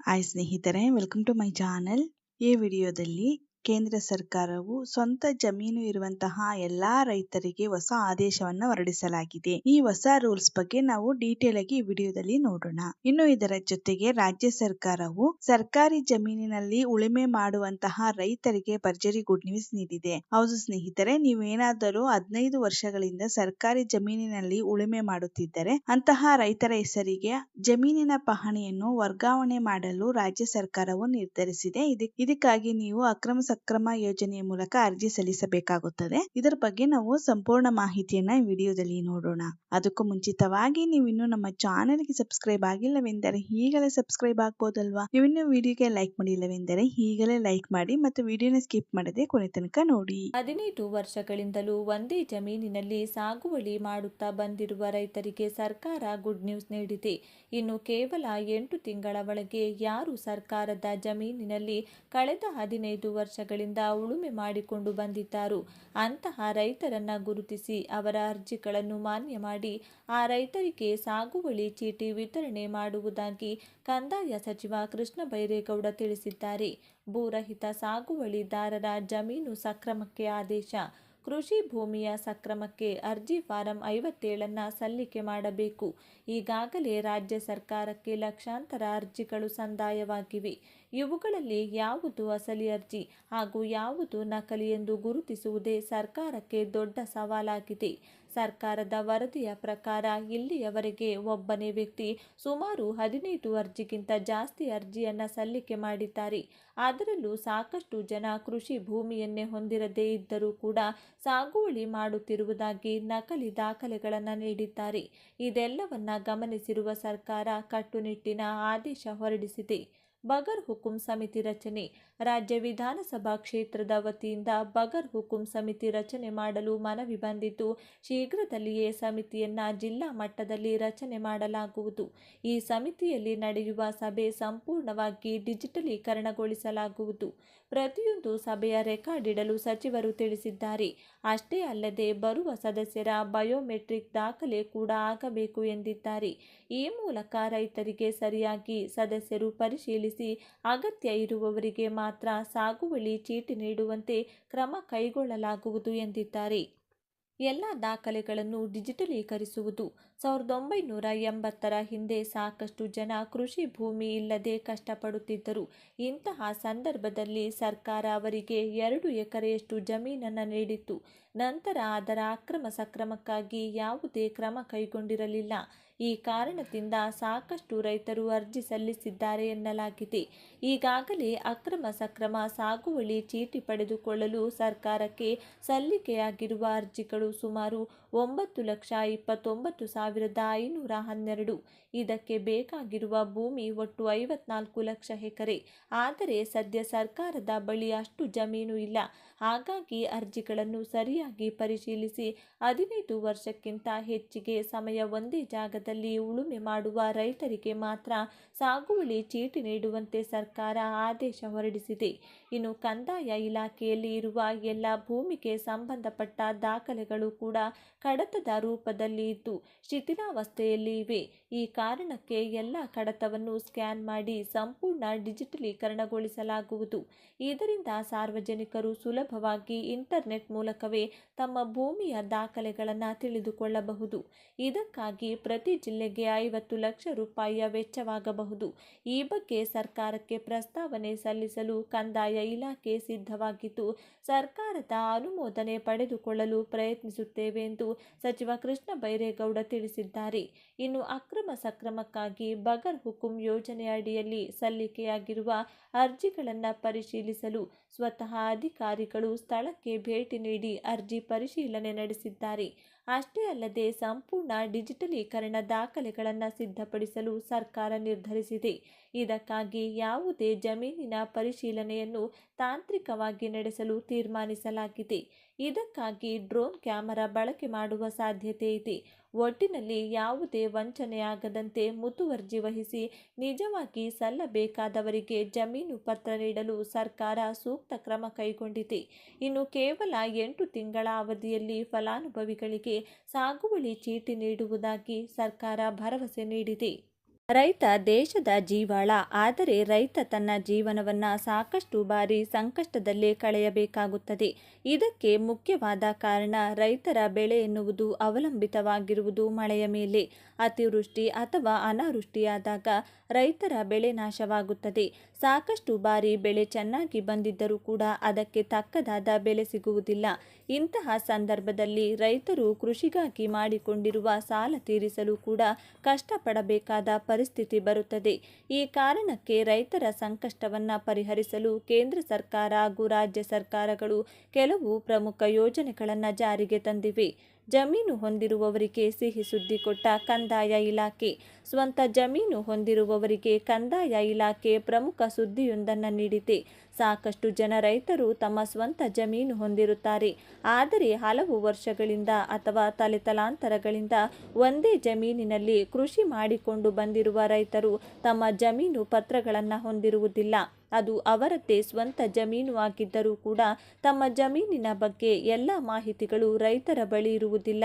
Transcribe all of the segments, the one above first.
Hi ಸ್ನೇಹಿತರೆ welcome to my channel ಈ ವಿಡಿಯೋದಲ್ಲಿ ಕೇಂದ್ರ ಸರ್ಕಾರವು ಸ್ವಂತ ಜಮೀನು ಇರುವಂತಹ ಎಲ್ಲಾ ರೈತರಿಗೆ ಹೊಸ ಆದೇಶವನ್ನ ಹೊರಡಿಸಲಾಗಿದೆ. ಈ ಹೊಸ ರೂಲ್ಸ್ ಬಗ್ಗೆ ನಾವು ಡೀಟೇಲ್ ಆಗಿ ವಿಡಿಯೋದಲ್ಲಿ ನೋಡೋಣ. ಇನ್ನು ಇದರ ಜೊತೆಗೆ ರಾಜ್ಯ ಸರ್ಕಾರವು ಸರ್ಕಾರಿ ಜಮೀನಿನಲ್ಲಿ ಉಳುಮೆ ಮಾಡುವಂತಹ ರೈತರಿಗೆ ಭರ್ಜರಿ ಗುಡ್ ನ್ಯೂಸ್ ನೀಡಿದೆ. ಹೌದು ಸ್ನೇಹಿತರೆ, ನೀವೇನಾದರೂ ಹದಿನೈದು ವರ್ಷಗಳಿಂದ ಸರ್ಕಾರಿ ಜಮೀನಿನಲ್ಲಿ ಉಳುಮೆ ಮಾಡುತ್ತಿದ್ದರೆ ಅಂತಹ ರೈತರ ಹೆಸರಿಗೆ ಜಮೀನಿನ ಪಹಣಿಯನ್ನು ವರ್ಗಾವಣೆ ಮಾಡಲು ರಾಜ್ಯ ಸರ್ಕಾರವು ನಿರ್ಧರಿಸಿದೆ. ಇದಕ್ಕಾಗಿ ನೀವು ಅಕ್ರಮ ಸಕ್ರಮ ಯೋಜನೆಯ ಮೂಲಕ ಅರ್ಜಿ ಸಲ್ಲಿಸಬೇಕಾಗುತ್ತದೆ. ಇದರ ಬಗ್ಗೆ ನಾವು ಸಂಪೂರ್ಣ ಮಾಹಿತಿಯನ್ನ ಈ ವಿಡಿಯೋದಲ್ಲಿ ನೋಡೋಣ. ಅದಕ್ಕೂ ಮುಂಚಿತವಾಗಿ ನೀವು ಇನ್ನು ನಮ್ಮ ಚಾನೆಲ್ಗೆ ಸಬ್ಸ್ಕ್ರೈಬ್ ಆಗಿಲ್ಲವೆಂದರೆ ಈಗಲೇ ಸಬ್ಸ್ಕ್ರೈಬ್ ಆಗ್ಬೋದಲ್ವಾ? ನೀವಿನ್ನು ವಿಡಿಯೋಗೆ ಲೈಕ್ ಮಾಡಿಲ್ಲವೆಂದರೆ ಈಗಲೇ ಲೈಕ್ ಮಾಡಿ ಮತ್ತು ವಿಡಿಯೋನ ಸ್ಕಿಪ್ ಮಾಡದೆ ಕೊನೆ ತನಕ ನೋಡಿ. ಹದಿನೈದು ವರ್ಷಗಳಿಂದಲೂ ಒಂದೇ ಜಮೀನಿನಲ್ಲಿ ಸಾಗುವಳಿ ಮಾಡುತ್ತಾ ಬಂದಿರುವ ರೈತರಿಗೆ ಸರ್ಕಾರ ಗುಡ್ ನ್ಯೂಸ್ ನೀಡಿದೆ. ಇನ್ನು ಕೇವಲ ಎಂಟು ತಿಂಗಳ ಒಳಗೆ ಯಾರು ಸರ್ಕಾರದ ಜಮೀನಿನಲ್ಲಿ ಕಳೆದ ಹದಿನೈದು ವರ್ಷಗಳಿಂದ ಉಳುಮೆ ಮಾಡಿಕೊಂಡು ಬಂದಿದ್ದರು. ಅಂತಹ ರೈತರನ್ನ ಗುರುತಿಸಿ ಅವರ ಅರ್ಜಿಗಳನ್ನು ಮಾನ್ಯ ಮಾಡಿ, ಆ ರೈತರಿಗೆ ಸಾಗುವಳಿ ಚೀಟಿ ವಿತರಣೆ ಮಾಡುವುದಾಗಿ ಕಂದಾಯ ಸಚಿವ ಕೃಷ್ಣ ಬೈರೇಗೌಡ ತಿಳಿಸಿದ್ದಾರೆ. ಭೂರಹಿತ ಸಾಗುವಳಿದಾರರ ಜಮೀನು ಸಕ್ರಮಕ್ಕೆ ಆದೇಶ. ಕೃಷಿ ಭೂಮಿಯ ಸಕ್ರಮಕ್ಕೆ ಅರ್ಜಿ ಫಾರಂ ಐವತ್ತೇಳನ್ನು ಸಲ್ಲಿಕೆ ಮಾಡಬೇಕು. ಈಗಾಗಲೇ ರಾಜ್ಯ ಸರ್ಕಾರಕ್ಕೆ ಲಕ್ಷಾಂತರ ಅರ್ಜಿಗಳು ಸಂದಾಯವಾಗಿವೆ. ಇವುಗಳಲ್ಲಿ ಯಾವುದು ಅಸಲಿ ಅರ್ಜಿ ಹಾಗೂ ಯಾವುದು ನಕಲಿ ಎಂದು ಗುರುತಿಸುವುದೇ ಸರ್ಕಾರಕ್ಕೆ ದೊಡ್ಡ ಸವಾಲಾಗಿದೆ. ಸರ್ಕಾರದ ವರದಿಯ ಪ್ರಕಾರ ಇಲ್ಲಿಯವರೆಗೆ ಒಬ್ಬನೇ ವ್ಯಕ್ತಿ ಸುಮಾರು ಹದಿನೈದು ಅರ್ಜಿಗಿಂತ ಜಾಸ್ತಿ ಅರ್ಜಿಯನ್ನು ಸಲ್ಲಿಕೆ ಮಾಡಿದ್ದಾರೆ. ಅದರಲ್ಲೂ ಸಾಕಷ್ಟು ಜನ ಕೃಷಿ ಭೂಮಿಯನ್ನೇ ಹೊಂದಿರದೇ ಇದ್ದರೂ ಕೂಡ ಸಾಗುವಳಿ ಮಾಡುತ್ತಿರುವುದಾಗಿ ನಕಲಿ ದಾಖಲೆಗಳನ್ನು ನೀಡಿದ್ದಾರೆ. ಇದೆಲ್ಲವನ್ನ ಗಮನಿಸಿರುವ ಸರ್ಕಾರ ಕಟ್ಟುನಿಟ್ಟಿನ ಆದೇಶ ಹೊರಡಿಸಿದೆ. ಬಗರ್ ಹುಕುಂ ಸಮಿತಿ ರಚನೆ. ರಾಜ್ಯ ವಿಧಾನಸಭಾ ಕ್ಷೇತ್ರದ ವತಿಯಿಂದ ಬಗರ್ ಹುಕುಂ ಸಮಿತಿ ರಚನೆ ಮಾಡಲು ಮನವಿ ಬಂದಿದ್ದು, ಶೀಘ್ರದಲ್ಲಿಯೇ ಸಮಿತಿಯನ್ನು ಜಿಲ್ಲಾ ಮಟ್ಟದಲ್ಲಿ ರಚನೆ ಮಾಡಲಾಗುವುದು. ಈ ಸಮಿತಿಯಲ್ಲಿ ನಡೆಯುವ ಸಭೆ ಸಂಪೂರ್ಣವಾಗಿ ಡಿಜಿಟಲೀಕರಣಗೊಳಿಸಲಾಗುವುದು. ಪ್ರತಿಯೊಂದು ಸಭೆಯ ರೆಕಾರ್ಡ್ ಇಡಲು ಸಚಿವರು ತಿಳಿಸಿದ್ದಾರೆ. ಅಷ್ಟೇ ಅಲ್ಲದೆ ಬರುವ ಸದಸ್ಯರ ಬಯೋಮೆಟ್ರಿಕ್ ದಾಖಲೆ ಕೂಡ ಆಗಬೇಕು ಎಂದಿದ್ದಾರೆ. ಈ ಮೂಲಕ ರೈತರಿಗೆ ಸರಿಯಾಗಿ ಸದಸ್ಯರು ಪರಿಶೀಲಿಸಿ ಅಗತ್ಯ ಇರುವವರಿಗೆ ಮಾತ್ರ ಸಾಗುವಳಿ ಚೀಟಿ ನೀಡುವಂತೆ ಕ್ರಮ ಕೈಗೊಳ್ಳಲಾಗುವುದು ಎಂದಿದ್ದಾರೆ. ಎಲ್ಲ ದಾಖಲೆಗಳನ್ನು ಡಿಜಿಟಲೀಕರಿಸುವುದು ಸಾವಿರದ ಒಂಬೈನೂರ ಎಂಬತ್ತರ ಹಿಂದೆ ಸಾಕಷ್ಟು ಜನ ಕೃಷಿ ಭೂಮಿ ಇಲ್ಲದೆ ಕಷ್ಟಪಡುತ್ತಿದ್ದರು. ಇಂತಹ ಸಂದರ್ಭದಲ್ಲಿ ಸರ್ಕಾರ ಅವರಿಗೆ ಎರಡು ಎಕರೆಯಷ್ಟು ಜಮೀನನ್ನು ನೀಡಿತ್ತು. ನಂತರ ಅದರ ಅಕ್ರಮ ಸಕ್ರಮಕ್ಕಾಗಿ ಯಾವುದೇ ಕ್ರಮ ಕೈಗೊಂಡಿರಲಿಲ್ಲ. ಈ ಕಾರಣದಿಂದ ಸಾಕಷ್ಟು ರೈತರು ಅರ್ಜಿ ಸಲ್ಲಿಸಿದ್ದಾರೆ ಎನ್ನಲಾಗಿದೆ. ಈಗಾಗಲೇ ಅಕ್ರಮ ಸಕ್ರಮ ಸಾಗುವಳಿ ಚೀಟಿ ಪಡೆದುಕೊಳ್ಳಲು ಸರ್ಕಾರಕ್ಕೆ ಸಲ್ಲಿಕೆಯಾಗಿರುವ ಅರ್ಜಿಗಳು ಸುಮಾರು ಒಂಬತ್ತು ಲಕ್ಷ ಇಪ್ಪತ್ತೊಂಬತ್ತು ಸಾವಿರದ ಐನೂರ ಹನ್ನೆರಡು. ಇದಕ್ಕೆ ಬೇಕಾಗಿರುವ ಭೂಮಿ ಒಟ್ಟು ಐವತ್ನಾಲ್ಕು ಲಕ್ಷ ಎಕರೆ. ಆದರೆ ಸದ್ಯ ಸರ್ಕಾರದ ಬಳಿ ಅಷ್ಟು ಜಮೀನು ಇಲ್ಲ. ಹಾಗಾಗಿ ಅರ್ಜಿಗಳನ್ನು ಸರಿಯಾಗಿ ಪರಿಶೀಲಿಸಿ ಹದಿನೈದು ವರ್ಷಕ್ಕಿಂತ ಹೆಚ್ಚಿಗೆ ಸಮಯ ಒಂದೇ ಜಾಗದಲ್ಲಿ ಉಳುಮೆ ಮಾಡುವ ರೈತರಿಗೆ ಮಾತ್ರ ಸಾಗುವಳಿ ಚೀಟಿ ನೀಡುವಂತೆ ಸರ್ಕಾರ ಆದೇಶ ಹೊರಡಿಸಿದೆ. ಇನ್ನು ಕಂದಾಯ ಇಲಾಖೆಯಲ್ಲಿ ಇರುವ ಎಲ್ಲ ಭೂಮಿಗೆ ಸಂಬಂಧಪಟ್ಟ ದಾಖಲೆಗಳು ಕೂಡ ಕಡತದ ರೂಪದಲ್ಲಿ ಇದ್ದು ಶಿಥಿಲಾವಸ್ಥೆಯಲ್ಲಿ ಇವೆ. ಈ ಕಾರಣಕ್ಕೆ ಎಲ್ಲ ಕಡತವನ್ನು ಸ್ಕ್ಯಾನ್ ಮಾಡಿ ಸಂಪೂರ್ಣ ಡಿಜಿಟಲೀಕರಣಗೊಳಿಸಲಾಗುವುದು. ಇದರಿಂದ ಸಾರ್ವಜನಿಕರು ಸುಲಭವಾಗಿ ಇಂಟರ್ನೆಟ್ ಮೂಲಕವೇ ತಮ್ಮ ಭೂಮಿಯ ದಾಖಲೆಗಳನ್ನು ತಿಳಿದುಕೊಳ್ಳಬಹುದು. ಇದಕ್ಕಾಗಿ ಪ್ರತಿ ಜಿಲ್ಲೆಗೆ ಐವತ್ತು ಲಕ್ಷ ರೂಪಾಯಿಯ ವೆಚ್ಚವಾಗಬಹುದು. ಈ ಬಗ್ಗೆ ಸರ್ಕಾರಕ್ಕೆ ಪ್ರಸ್ತಾವನೆ ಸಲ್ಲಿಸಲು ಕಂದಾಯ ಇಲಾಖೆ ಸಿದ್ಧವಾಗಿದ್ದು, ಸರ್ಕಾರದ ಅನುಮೋದನೆ ಪಡೆದುಕೊಳ್ಳಲು ಪ್ರಯತ್ನಿಸುತ್ತೇವೆ ಎಂದು ಸಚಿವ ಕೃಷ್ಣ ಬೈರೇಗೌಡ ತಿಳಿಸಿದ್ದಾರೆ. ಇನ್ನು ಅಕ್ರಮ ಸಕ್ರಮಕ್ಕಾಗಿ ಬಗರ್ ಹುಕುಂ ಯೋಜನೆಯಡಿಯಲ್ಲಿ ಸಲ್ಲಿಕೆಯಾಗಿರುವ ಅರ್ಜಿಗಳನ್ನು ಪರಿಶೀಲಿಸಲು ಸ್ವತಃ ಅಧಿಕಾರಿಗಳು ಸ್ಥಳಕ್ಕೆ ಭೇಟಿ ನೀಡಿ ಅರ್ಜಿ ಪರಿಶೀಲನೆ ನಡೆಸಿದ್ದಾರೆ. ಅಷ್ಟೇ ಅಲ್ಲದೆ ಸಂಪೂರ್ಣ ಡಿಜಿಟಲೀಕರಣ ದಾಖಲೆಗಳನ್ನು ಸಿದ್ಧಪಡಿಸಲು ಸರ್ಕಾರ ನಿರ್ಧರಿಸಿದೆ. ಇದಕ್ಕಾಗಿ ಯಾವುದೇ ಜಮೀನಿನ ಪರಿಶೀಲನೆಯನ್ನು ತಾಂತ್ರಿಕವಾಗಿ ನಡೆಸಲು ತೀರ್ಮಾನಿಸಲಾಗಿದೆ. ಇದಕ್ಕಾಗಿ ಡ್ರೋನ್ ಕ್ಯಾಮೆರಾ ಬಳಕೆ ಮಾಡುವ ಸಾಧ್ಯತೆ ಇದೆ. ಒಟ್ಟಿನಲ್ಲಿ ಯಾವುದೇ ವಂಚನೆಯಾಗದಂತೆ ಮುತುವರ್ಜಿ ವಹಿಸಿ ನಿಜವಾಗಿ ಸಲ್ಲಬೇಕಾದವರಿಗೆ ಜಮೀನು ಪತ್ರ ನೀಡಲು ಸರ್ಕಾರ ಸೂಕ್ತ ಕ್ರಮ ಕೈಗೊಂಡಿದೆ. ಇನ್ನು ಕೇವಲ ಎಂಟು ತಿಂಗಳ ಅವಧಿಯಲ್ಲಿ ಫಲಾನುಭವಿಗಳಿಗೆ ಸಾಗುವಳಿ ಚೀಟಿ ನೀಡುವುದಾಗಿ ಸರ್ಕಾರ ಭರವಸೆ ನೀಡಿದೆ. ರೈತ ದೇಶದ ಜೀವಾಳ, ಆದರೆ ರೈತ ತನ್ನ ಜೀವನವನ್ನು ಸಾಕಷ್ಟು ಬಾರಿ ಸಂಕಷ್ಟದಲ್ಲಿ ಕಳೆಯಬೇಕಾಗುತ್ತದೆ. ಇದಕ್ಕೆ ಮುಖ್ಯವಾದ ಕಾರಣ ರೈತರ ಬೆಳೆ ಎನ್ನುವುದು ಅವಲಂಬಿತವಾಗಿರುವುದು ಮಳೆಯ ಮೇಲೆ. ಅತಿವೃಷ್ಟಿ ಅಥವಾ ಅನಾವೃಷ್ಟಿಯಾದಾಗ ರೈತರ ಬೆಳೆ ನಾಶವಾಗುತ್ತದೆ. ಸಾಕಷ್ಟು ಬಾರಿ ಬೆಳೆ ಚೆನ್ನಾಗಿ ಬಂದಿದ್ದರೂ ಕೂಡ ಅದಕ್ಕೆ ತಕ್ಕದಾದ ಬೆಲೆ ಸಿಗುವುದಿಲ್ಲ. ಇಂತಹ ಸಂದರ್ಭದಲ್ಲಿ ರೈತರು ಕೃಷಿಗಾಗಿ ಮಾಡಿಕೊಂಡಿರುವ ಸಾಲ ತೀರಿಸಲು ಕೂಡ ಕಷ್ಟಪಡಬೇಕಾದ ಪರಿಸ್ಥಿತಿ ಬರುತ್ತದೆ. ಈ ಕಾರಣಕ್ಕೆ ರೈತರ ಸಂಕಷ್ಟವನ್ನು ಪರಿಹರಿಸಲು ಕೇಂದ್ರ ಸರ್ಕಾರ ಹಾಗೂ ರಾಜ್ಯ ಸರ್ಕಾರಗಳು ಕೆಲವು ಪ್ರಮುಖ ಯೋಜನೆಗಳನ್ನು ಜಾರಿಗೆ ತಂದಿವೆ. ಜಮೀನು ಹೊಂದಿರುವವರಿಗೆ ಸಿಹಿ ಸುದ್ದಿ ಕೊಟ್ಟ ಕಂದಾಯ ಇಲಾಖೆ. ಸ್ವಂತ ಜಮೀನು ಹೊಂದಿರುವವರಿಗೆ ಕಂದಾಯ ಇಲಾಖೆ ಪ್ರಮುಖ ಸುದ್ದಿಯೊಂದನ್ನು ನೀಡಿದೆ. ಸಾಕಷ್ಟು ಜನ ರೈತರು ತಮ್ಮ ಸ್ವಂತ ಜಮೀನು ಹೊಂದಿರುತ್ತಾರೆ. ಆದರೆ ಹಲವು ವರ್ಷಗಳಿಂದ ಅಥವಾ ತಲೆತಲಾಂತರಗಳಿಂದ ಒಂದೇ ಜಮೀನಿನಲ್ಲಿ ಕೃಷಿ ಮಾಡಿಕೊಂಡು ಬಂದಿರುವ ರೈತರು ತಮ್ಮ ಜಮೀನು ಪತ್ರಗಳನ್ನು ಹೊಂದಿರುವುದಿಲ್ಲ. ಅದು ಅವರದ್ದೇ ಸ್ವಂತ ಜಮೀನು ಆಗಿದ್ದರೂ ಕೂಡ ತಮ್ಮ ಜಮೀನಿನ ಬಗ್ಗೆ ಎಲ್ಲ ಮಾಹಿತಿಗಳು ರೈತರ ಬಳಿ ಇರುವುದಿಲ್ಲ.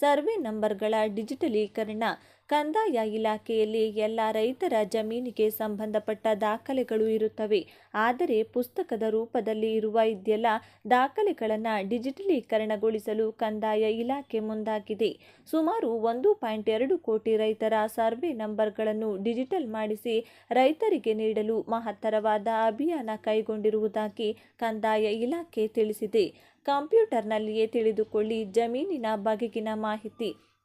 ಸರ್ವೆ ನಂಬರ್ಗಳ ಡಿಜಿಟಲೀಕರಣ ಕಂದಾಯ ಇಲಾಖೆಯಲ್ಲಿ ಎಲ್ಲ ರೈತರ ಜಮೀನಿಗೆ ಸಂಬಂಧಪಟ್ಟ ದಾಖಲೆಗಳು ಇರುತ್ತವೆ. ಆದರೆ ಪುಸ್ತಕದ ರೂಪದಲ್ಲಿ ಇರುವ ಇದೆಲ್ಲ ದಾಖಲೆಗಳನ್ನು ಡಿಜಿಟಲೀಕರಣಗೊಳಿಸಲು ಕಂದಾಯ ಇಲಾಖೆ ಮುಂದಾಗಿದೆ. ಸುಮಾರು ಒಂದು ಪಾಯಿಂಟ್ ಎರಡು ಕೋಟಿ ರೈತರ ಸರ್ವೆ ನಂಬರ್ಗಳನ್ನು ಡಿಜಿಟಲ್ ಮಾಡಿಸಿ ರೈತರಿಗೆ ನೀಡಲು ಮಹತ್ತರವಾದ ಅಭಿಯಾನ ಕೈಗೊಂಡಿರುವುದಾಗಿ ಕಂದಾಯ ಇಲಾಖೆ ತಿಳಿಸಿದೆ. ಕಂಪ್ಯೂಟರ್ನಲ್ಲಿಯೇ ತಿಳಿದುಕೊಳ್ಳಿ ಜಮೀನಿನ ಬಗೆಗಿನ ಮಾಹಿತಿ.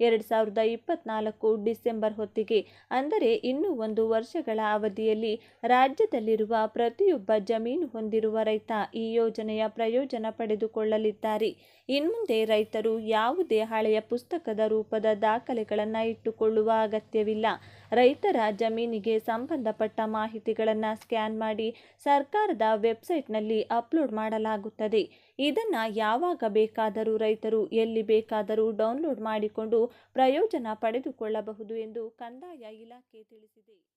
ಎರಡು ಸಾವಿರದ ಇಪ್ಪತ್ನಾಲ್ಕು ಡಿಸೆಂಬರ್ ಹೊತ್ತಿಗೆ. ಅಂದರೆ ಇನ್ನೂ ಒಂದು ವರ್ಷಗಳ ಅವಧಿಯಲ್ಲಿ ರಾಜ್ಯದಲ್ಲಿರುವ ಪ್ರತಿಯೊಬ್ಬ ಜಮೀನು ಹೊಂದಿರುವ ರೈತ ಈ ಯೋಜನೆಯ ಪ್ರಯೋಜನ ಪಡೆದುಕೊಳ್ಳಲಿದ್ದಾರೆ. ಇನ್ಮುಂದೆ ರೈತರು ಯಾವುದೇ ಹಳೆಯ ಪುಸ್ತಕದ ರೂಪದ ದಾಖಲೆಗಳನ್ನು ಇಟ್ಟುಕೊಳ್ಳುವ ಅಗತ್ಯವಿಲ್ಲ. ರೈತರ ಜಮೀನಿಗೆ ಸಂಬಂಧಪಟ್ಟ ಮಾಹಿತಿಗಳನ್ನು ಸ್ಕ್ಯಾನ್ ಮಾಡಿ ಸರ್ಕಾರದ ವೆಬ್ಸೈಟ್ನಲ್ಲಿ ಅಪ್ಲೋಡ್ ಮಾಡಲಾಗುತ್ತದೆ. ಇದನ್ನು ಯಾವಾಗ ಬೇಕಾದರೂ ರೈತರು ಎಲ್ಲಿ ಬೇಕಾದರೂ ಡೌನ್ಲೋಡ್ ಮಾಡಿಕೊಂಡು ಪ್ರಯೋಜನ ಪಡೆದುಕೊಳ್ಳಬಹುದು ಎಂದು ಕಂದಾಯ ಇಲಾಖೆ ತಿಳಿಸಿದೆ.